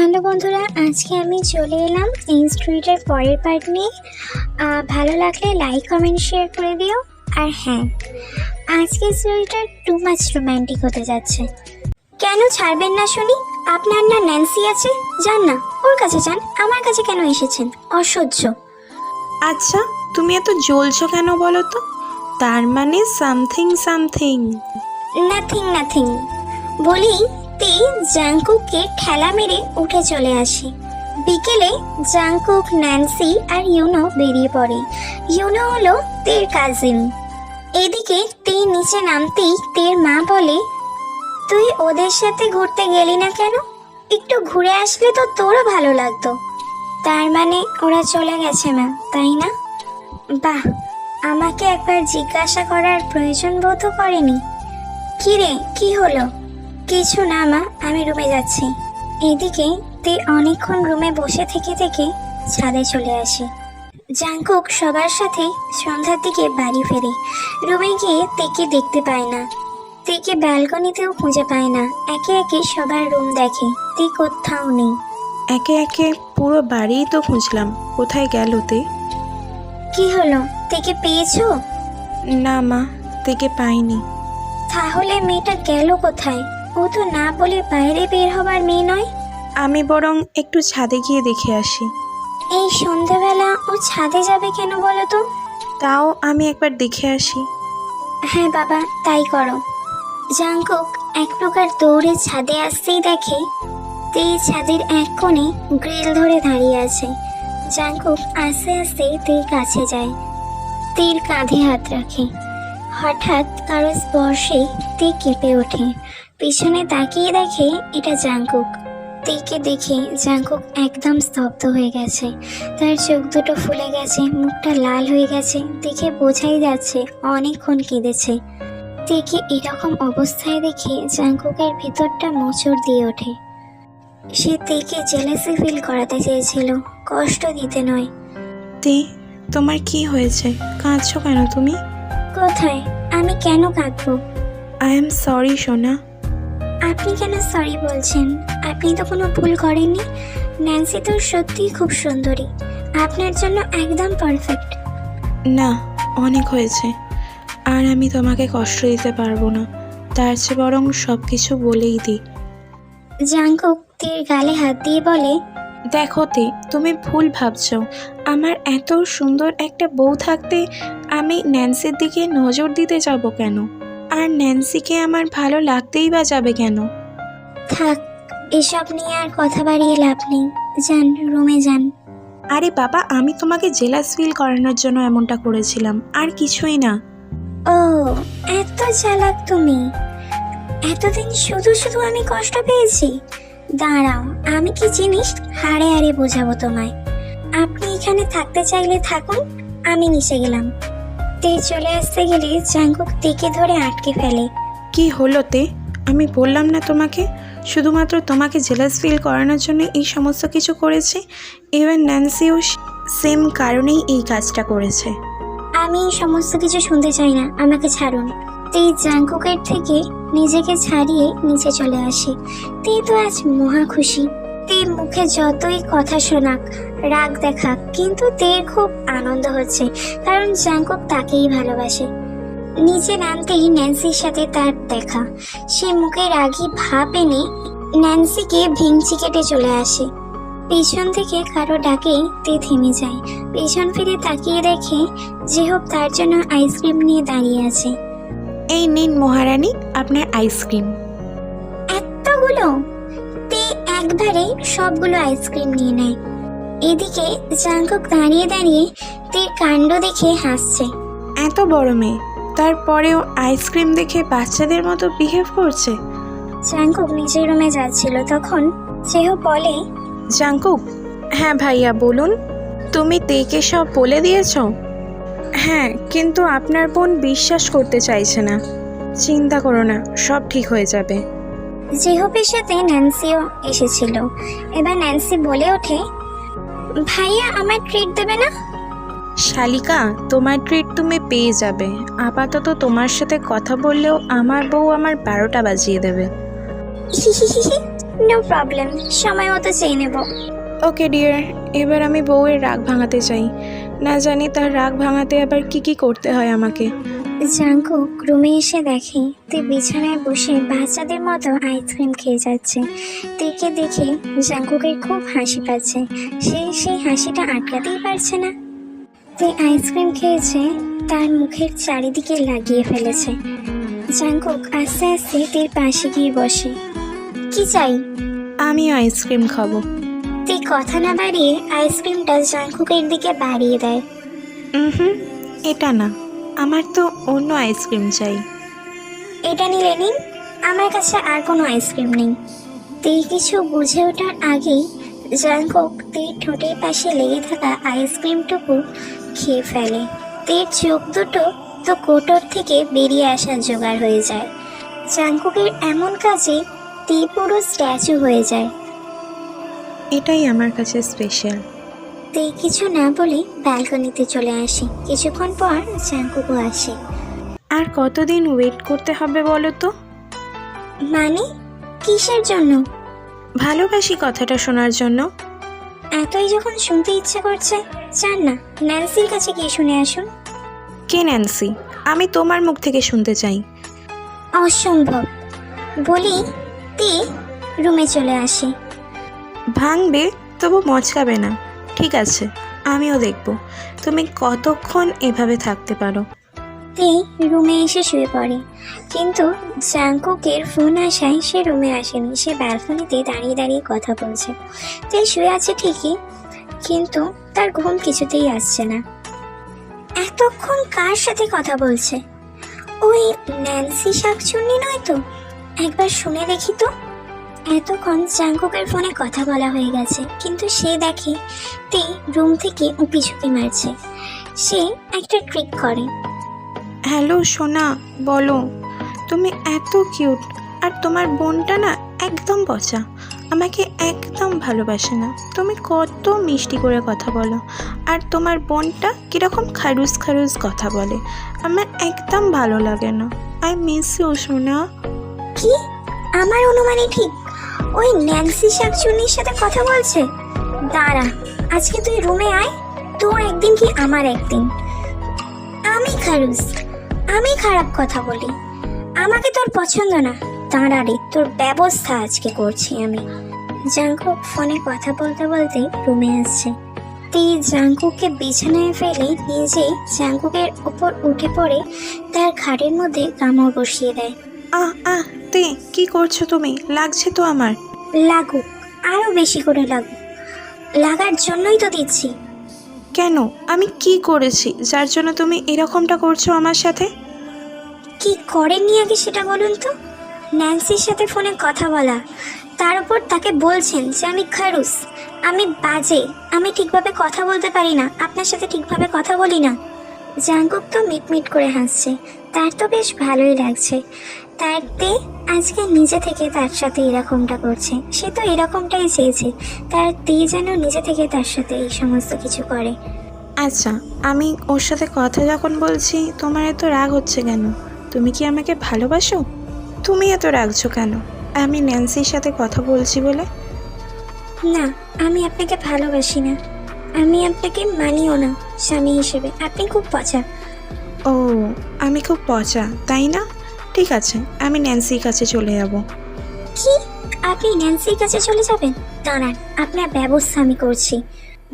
Hello বন্ধুরা আজকে আমি চলে এলাম এই স্ট্রিটের পরের পার্ট নিয়ে। ভালো লাগলে লাইক কমেন্ট শেয়ার করে দিও। আর হ্যাঁ আজকে স্টোরিটা টু মাচ রোম্যান্টিক হতে যাচ্ছে। কেন ছাড়বেন না শুনি? আপনার না ন্যান্সি আছে? যান না ওর কাছে যান। আমার কাছে কেন এসেছেন? অসহ্য। আচ্ছা তুমি এত জ্বলছো কেন বলো তো? তার মানে সামথিং সামথিং নাথিং নাথিং বলি তে জাংকুককে ঠেলা মেরে উঠে চলে আসে। বিকেলে জাংকুক ন্যান্সি আর ইউনো বেরিয়ে পড়ে। ইউনো হলো তের কাজিন এদিকে তে নিচে নামতেই তের মা বলে, তুই ওদের সাথে ঘুরতে গেলি না কেন? একটু ঘুরে আসলে তো তোরও ভালো লাগতো। তার মানে ওরা চলে গেছে না, তাই না? বাহ, আমাকে একবার জিজ্ঞাসা করার প্রয়োজন বোধও করেনি। কি রে কি হলো? কিছু না মা আমি রুমে যাচ্ছি। এদিকে তে অনেকক্ষণ রুমে বসে থেকে থেকে ছাদে চলে আসে। জাংকুক সবার সাথে সন্ধ্যার দিকে বাড়ি ফেরে। রুমে গিয়ে তেকে দেখতে পায় না। তেকে ব্যালকনিতেও খুঁজে পায় না। একে একে সবার রুম দেখে। তে কোথাও নেই। একে একে পুরো বাড়িই তো খুঁজলাম। কোথায় গেল তে? কি হলো? তেকে পেয়েছ? না মা থেকে পাইনি। তাহলে মেয়েটা গেল কোথায়? ও তো না বলে বাইরে বের হবার মেয়ে নয়? আমি বরং একটু ছাদে গিয়ে দেখে আসি। এই সন্ধ্যাবেলা ও ছাদে যাবে কেন বলো তো? তাও আমি একবার দেখে আসি। হ্যাঁ বাবা তাই করো। জাংকুক এক প্রকার দৌড়ে ছাদে আসতেই দেখে তেই ছাদের এক কোণে গ্রিল ধরে দাঁড়িয়ে আছে। জাংকুক আস্তে আস্তে তের কাছে যায়। তের কাঁধে হাত রাখে। হঠাৎ কারও স্পর্শে তে কেঁপে ওঠে। পিছনে তাকিয়ে দেখে এটা জাংকুক। তেকে দেখে জাংকুক একদম স্তব্ধ হয়ে গেছে। তার চোখ দুটো ফুলে গেছে মুখটা লাল হয়ে গেছে দেখে বোঝাই যাচ্ছে অনেকক্ষণ কেঁদেছে। তেকে এরকম অবস্থায় দেখে জাঙ্কুকের ভিতরটা মোচড় দিয়ে ওঠে। সে তেকে জেলাসি ফিল করাতে চেয়েছিল কষ্ট দিতে নয়। তে তোমার কি হয়েছে? কাঁদছো কেন তুমি? কোথায়? আমি কেন কাঁদবো? আই এম সরি সোনা। আপনি কেন সরি বলছেন? আপনি তো কোনো ভুল করেননি। ন্যান্সি তো সত্যিই খুব সুন্দরী। আপনার জন্য একদম পারফেক্ট না অনেক হয়েছে। আর আমি তোমাকে কষ্ট দিতে পারব না। তার চেয়ে বরং সব কিছু বলেই দিই। জাংকুক তীর গালে হাত দিয়ে বলে দেখো তে তুমি ভুল ভাবছ। আমার এত সুন্দর একটা বউ থাকতে আমি ন্যান্সির দিকে নজর দিতে যাব কেন? আর ন্যান্সিকে আমার ভালো লাগতেই বা যাবে কেন? থাক এসব নিয়ে আর কথা বাড়িয়ে লাভ নেই। যান রুমে যান। আরে বাবা আমি তোমাকে জেলাস ফিল করানোর জন্য এমনটা করেছিলাম আর কিছুই না। ও এত চালাক তুমি। এতদিন শুধু শুধু আমি কষ্ট পেয়েছি। দাঁড়াও আমি কি জিনিস হাড়ে হাড়ে বোঝাবো তোমায়? আপনি এখানে থাকতে চাইলে থাকুন আমি নিচে গেলাম। তে চলে আসতে গেলে জাঙ্কুক তেকে ধরে আটকে ফেলে। কি হলো তে? আমি বললাম না তোমাকে? শুধুমাত্র তোমাকে জেলাস ফিল করানোর জন্য এই সমস্ত কিছু করেছে? ইভেন ন্যান্সিও সেম কারণেই এই কাজটা করেছে। আমি এই সমস্ত কিছু শুনতে চাই না আমাকে ছাড়ুন। তে জাঙ্কুকের থেকে নিজেকে ছাড়িয়ে নিচে চলে আসে। তে তো আজ মহা খুশি। তে মুখে যতই কথা শোনাক রাগ দেখা কিন্তু তের খুব আনন্দ হচ্ছে কারণ জাঙ্কুক তাকেই ভালোবাসে। নিচে নামতেই ন্যান্সির সাথে তার দেখা। সে মুখে রাগি ভাব এনে ন্যান্সিকে ভিংচি কেটে চলে আসে। পেছন থেকে কারও ডাকে তে থেমে যায়। পেছন ফিরে তাকিয়ে দেখে জেহব তার জন্য আইসক্রিম নিয়ে দাঁড়িয়ে আছে। এই নিন মহারানী আপনার আইসক্রিম। এতগুলো? তে একবারে সবগুলো আইসক্রিম নিয়ে নেয়। এদিকে জাঙ্কুক দাঁড়িয়ে দাঁড়িয়ে তের কাণ্ড দেখে হাসছে। এত বড় মেয়ে তারপরেও আইসক্রিম দেখে বাচ্চাদের মতো বিহেভ করছে? জাঙ্কুক নিজের রুমে যাচ্ছিল তখন সেহ বলে জাঙ্কুক হ্যাঁ ভাইয়া বলুন। তুমি তেকে সব বলে দিয়েছ? হ্যাঁ কিন্তু আপনার বোন বিশ্বাস করতে চাইছে না। চিন্তা করো না সব ঠিক হয়ে যাবে। জেহবের সাথে ন্যান্সিও এসেছিল। এবার ন্যান্সি বলে ওঠে ভাইয়া আমার ট্রিট দেবে না? শালিকা তোমার ট্রিট তুমি পেয়ে যাবে। আপাতত তোমার সাথে কথা বললেও আমার বউ আমার বারোটা বাজিয়ে দেবে। নো প্রবলেম সময় মতো চেয়ে নেব। ওকে ডিয়ার এবার আমি বউয়ের রাগ ভাঙাতে চাই। না জানি তার রাগ ভাঙাতে আবার কি কি করতে হয় আমাকে। জাঙ্কুক রুমে এসে দেখে তে বিছানায় বসে বাচ্চাদের মতো আইসক্রিম খেয়ে যাচ্ছে। তেকে দেখে জাঙ্কুকের খুব হাসি পাচ্ছে। সে সেই হাসিটা আটকাতেই পারছে না। তে আইসক্রিম খেয়েছে তার মুখের চারিদিকে লাগিয়ে ফেলেছে। জাঙ্কুক আস্তে আস্তে তের পাশে গিয়ে বসে। কি চাই? আমি আইসক্রিম খাব। তে কথা না বাড়িয়ে আইসক্রিমটা জাঙ্কুকের দিকে বাড়িয়ে দেয়। হুম এটা না। আমার তো অন্য আইসক্রিম চাই। এটা নিলে নিন আমার কাছে আর কোনো আইসক্রিম নেই। তে কিছু বুঝে ওঠার আগেই জাঙ্কক তের ঠোঁটের পাশে লেগে থাকা আইসক্রিমটুকু খেয়ে ফেলে। তের চোখ দুটো তো কোটর থেকে বেরিয়ে আসার জোগাড় হয়ে যায়। জাঙ্কুকের এমন কাজে তে পুরো স্ট্যাচু হয়ে যায়। এটাই আমার কাছে স্পেশাল তে কিছু না বলে ব্যালকনিতে চলে আসি। কিছুক্ষণ পর জাঙ্কুকও আসে। আর কতদিন ওয়েট করতে হবে বলো তো? মানে? কিসের জন্য? ভালোবাসি কথাটা শোনার জন্য। এতই যখন শুনতে ইচ্ছে করছে চান না ন্যান্সির কাছে গিয়ে শুনে আসুন। কে ন্যান্সি? আমি তোমার মুখ থেকে শুনতে চাই। অসম্ভব। বলি তে রুমে চলে আসে। ভাঙবে তবু মচকাবে না। ঠিক আছে, আমিও দেখব। তুমি কতক্ষণ এভাবে থাকতে পারো? তে রুমে এসে শুয়ে পড়ে। কিন্তু জাঙ্কুকের ফোন আসায় সে রুমে আসেনি। সে ব্যালকনিতে দাঁড়িয়ে দাঁড়িয়ে কথা বলছে। তে শুয়ে আছে ঠিকই, কিন্তু তার ঘুম কিছুতেই আসছে না। এতক্ষণ কার সাথে কথা বলছে? ওই ন্যান্সি শাকচুন্নি নয় তো? একবার শুনে দেখি তো। এতক্ষণ জাঙ্কুকের ফোনে কথা বলা হয়ে গেছে কিন্তু সে দেখে তে রুম থেকে উঁকি ঝুঁকি মারছে। সে একটা ট্রিক করে। হ্যালো সোনা বলো তুমি এত কিউট আর তোমার বোনটা না একদম পচা আমাকে একদম ভালোবাসে না। তুমি কত মিষ্টি করে কথা বলো আর তোমার বোনটা কীরকম খারুস খারুস কথা বলে আমার একদম ভালো লাগে না। আই মিস ইউ সোনা। কি? আমার অনুমানে ঠিক? ওই ন্যান্সি শাকচুন্নির সাথে কথা বলছে। দাঁড়া, আজকে তুই রুমে আয়, তো একদিন কি আমার একদিন। আমি খারুস আমি খারাপ কথা বলি। আমাকে তোর পছন্দ না। দাঁড়া রে, তোর ব্যবস্থা আজকে করছি আমি। জাঙ্কুক ফোনে কথা বলতে বলতে রুমে আসছে। তে জাঙ্কুককে বিছানায় ফেলে নিজে জাঙ্কুকের ওপর উঠে পড়ে, তার খাটের মধ্যে কামড় বসিয়ে দেয়। আহ আহ তে কি করছ তুমি? লাগছে তো আমার। লাগুক আরও বেশি করে লাগুক। লাগার জন্যই তো দিচ্ছি। কেন? আমি কি করেছি? যার জন্য তুমি এরকমটা করছ আমার সাথে? কি করেননি আগে সেটা বলুন তো? ন্যান্সির সাথে ফোনে কথা বলা। তার উপর তাকে বলছেন যে আমি খারুস আমি বাজে আমি ঠিকভাবে কথা বলতে পারি না আপনার সাথে ঠিকভাবে কথা বলি না। জাঙ্কুক তো মিটমিট করে হাসছে। তার তো বেশ ভালোই লাগছে। তার তে আজকে নিজে থেকে তার সাথে এরকমটা করছে। সে তো এরকমটাই চেয়েছে। তার তে যেন নিজে থেকে তার সাথে এই সমস্ত কিছু করে। আচ্ছা আমি ওর সাথে কথা যখন বলছি তোমার এত রাগ হচ্ছে কেন? তুমি কি আমাকে ভালোবাসো? তুমি এত রাগছো কেন? আমি ন্যান্সির সাথে কথা বলছি বলে? না আমি আপনাকে ভালোবাসি না। আমি আপনাকে মানিও না স্বামী হিসেবে। আপনি খুব পচা। ও আমি খুব পচা তাই না? ঠিক আছে আমি ন্যান্সির কাছে চলে যাব। কি? আপনি ন্যান্সির কাছে চলে যাবেন? দাঁড়ান আপনার ব্যবস্থা আমি করছি।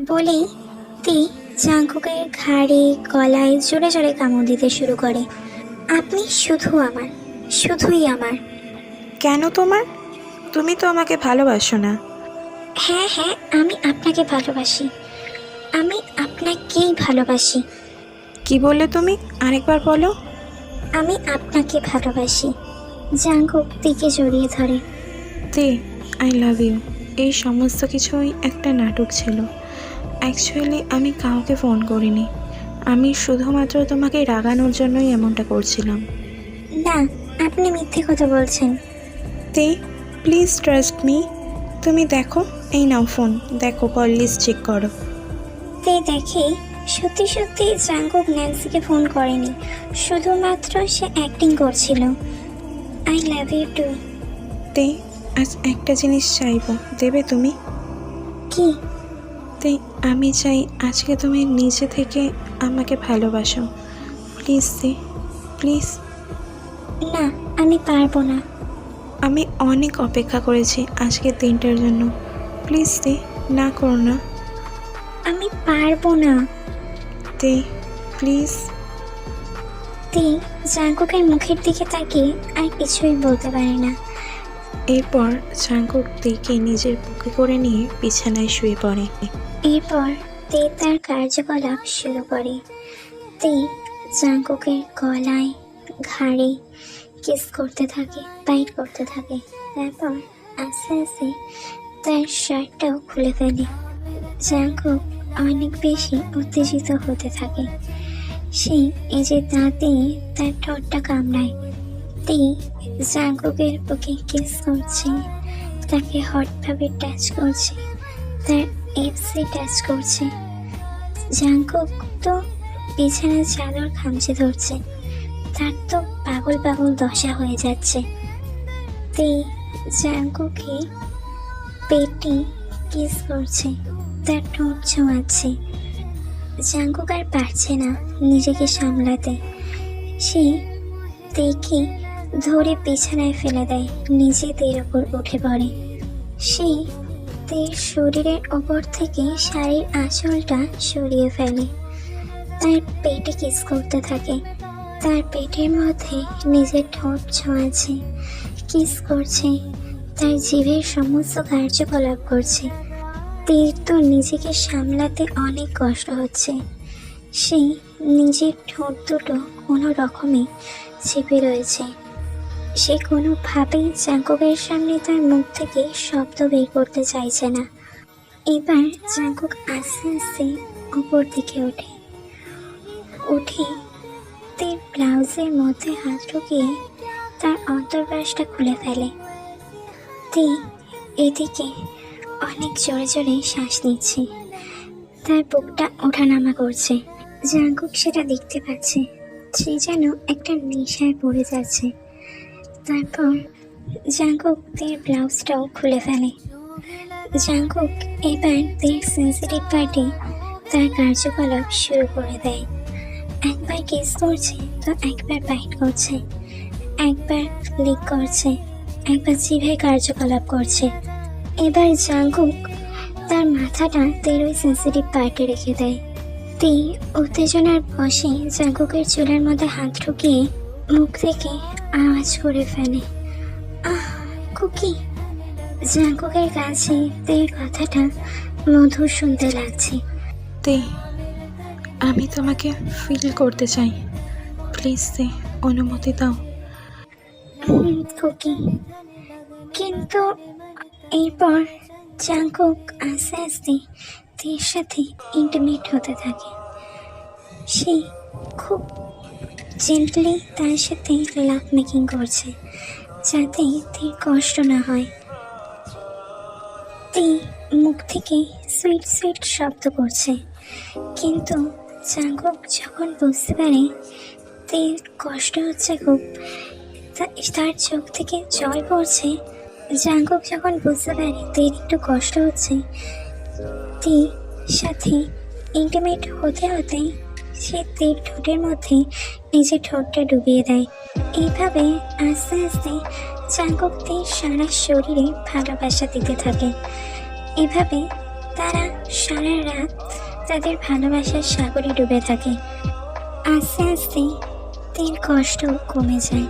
বলেই তি জাঙ্কুকের ঘাড়ে গলায় জোরে জোরে কামড় দিতে শুরু করে। আপনি শুধু আমার শুধুই আমার। কেন তোমার? তুমি তো আমাকে ভালোবাসো না। হ্যাঁ হ্যাঁ আমি আপনাকে ভালোবাসি। আমি আপনাকেই ভালোবাসি। কি বললে তুমি? আরেকবার বলো। আমি আপনাকে ভালোবাসি। জাঙ্কুক দিকে জড়িয়ে ধরে। তে আই লাভ ইউ এই সমস্ত কিছুই একটা নাটক ছিল। অ্যাকচুয়ালি আমি কাউকে ফোন করিনি। আমি শুধুমাত্র তোমাকে রাগানোর জন্যই এমনটা করছিলাম। না আপনি মিথ্যে কথা বলছেন। তে প্লিজ ট্রাস্ট মি তুমি দেখো এই নাও ফোন দেখো কল লিস্ট চেক করো। তে দেখে সত্যি সত্যি জাঙ্কুক ন্যান্সিকে ফোন করেনি। শুধুমাত্র সে অ্যাক্টিং করছিল। আই লাভ ইউ টু তে আজ একটা জিনিস চাইব। দেবে তুমি? কি? তাই আমি চাই আজকে তুমি নিজে থেকে আমাকে ভালোবাসো। প্লিজ দে প্লিজ। না আমি পারব না। আমি অনেক অপেক্ষা করেছি আজকের দিনটার জন্য। প্লিজ দে না করো না। আমি পারব না। দে প্লিজ তে জাঙ্কুকের মুখের দিকে তাকিয়ে আর কিছুই বলতে পারে না। এরপর চাঙ্কুক দিকে নিজের বুকে করে নিয়ে বিছানায় শুয়ে পড়ে। এরপর তে তার কার্যকলাপ শুরু করে। তে জাঙ্কুকের গলায় ঘাড়ে কিস করতে থাকে বাইট করতে থাকে। তারপর আস্তে আস্তে তার শার্টটাও খুলে ফেলে। জাঙ্কুক অনেক বেশি উত্তেজিত হতে থাকে। সে এই যে দাঁতে তার ঠোঁটটা কামড়ায় তে জাঙ্কুকের বুকে কিস করছে, তাকে হটভাবে টাচ করছে, তার এফসি টাচ করছে। জাঙ্কুক তো বিছানার চাদর খামচে ধরছে, তার তো পাগল পাগল দশা হয়ে যাচ্ছে। তে জাঙ্কুকে পেটে কিস করছে। তার ঠোঁট ছোঁয়াচ্ছে জাঙ্কুক আর পারছে না নিজেকে সামলাতে। সে দেখে ধরে বিছানায় ফেলে দেয়, নিজে তের ওপর উঠে পড়ে। সে তের শরীরের ওপর থেকে শাড়ির আঁচলটা সরিয়ে ফেলে। তার পেটে কিস করতে থাকে। তার পেটের মধ্যে নিজের ঠোঁট ছোঁয়াছে কিস করছে। তার জীবের সমস্ত কার্যকলাপ করছে। তীর তো নিজেকে সামলাতে অনেক কষ্ট হচ্ছে। সে নিজের ঠোঁট দুটো কোনো রকমে চেপে রয়েছে। সে কোনোভাবেই জাঙ্কুকের সামনে তার মুখ থেকে শব্দ বের করতে চাইছে না। এবার জাঙ্কুক আস্তে আস্তে উপর দিকে ওঠে। উঠে তার ব্লাউজের মধ্যে হাত ঢুকিয়ে তার অন্তর্বাসটা খুলে ফেলে। তে এদিকে অনেক জোরে জোরে শ্বাস নিচ্ছে। তার বুকটা ওঠানামা করছে। জাঙ্কুক সেটা দেখতে পাচ্ছে। সে যেন একটা নেশায় পড়ে যাচ্ছে। তারপর জাঙ্কুক তের ব্লাউজটাও খুলে ফেলে। জাঙ্কুক এবার তার সেন্সিটিভ পার্টে তার কার্যকলাপ শুরু করে দেয়। একবার কেস করছে তো একবার বাইট করছে। একবার লিক করছে। একবার জিভে কার্যকলাপ করছে। এবার জাঙ্কুক তার মাথাটা তেরোই সেন্সিটিভ পার্টে রেখে দেয়। তে উত্তেজনার বসে জাঙ্কুকের চুলের মধ্যে হাত ঢুকিয়ে মুখ থেকে আওয়াজ করে ফেলে। আহ কুকি! জাঙ্কুকের কাছে তের কথাটা মধুর শুনতে লাগছে। তে আমি তোমাকে ফিল করতে চাই। প্লিজ দে অনুমতি দাও। কুকি। কিন্তু এরপর জাঙ্কুক আস্তে আস্তে তের সাথে ইন্টিমেট হতে থাকে। সে খুব জেন্টলি তার সাথে লাভ মেকিং করছে, যাতে তের কষ্ট না হয়। তে মুখ থেকে সুইট সুইট শব্দ করছে, কিন্তু জাঙ্কুক যখন বুঝতে পারে তের কষ্ট হচ্ছে খুব তার চোখ থেকে জল পড়ছে জাঙ্কুক যখন বুঝতে পারে তের একটু কষ্ট হচ্ছে, তে সাথে ইন্টিমেট হতে হতে সে তের ঠোঁটের মধ্যে নিজের ঠোঁটটা ডুবিয়ে দেয়। এইভাবে আস্তে আস্তে জাঙ্কুক তের সারা শরীরে ভালোবাসা দিতে থাকে। এভাবে তারা সারা রাত তাদের ভালোবাসার সাগরে ডুবে থাকে। আস্তে আস্তে তীর কষ্ট কমে যায়।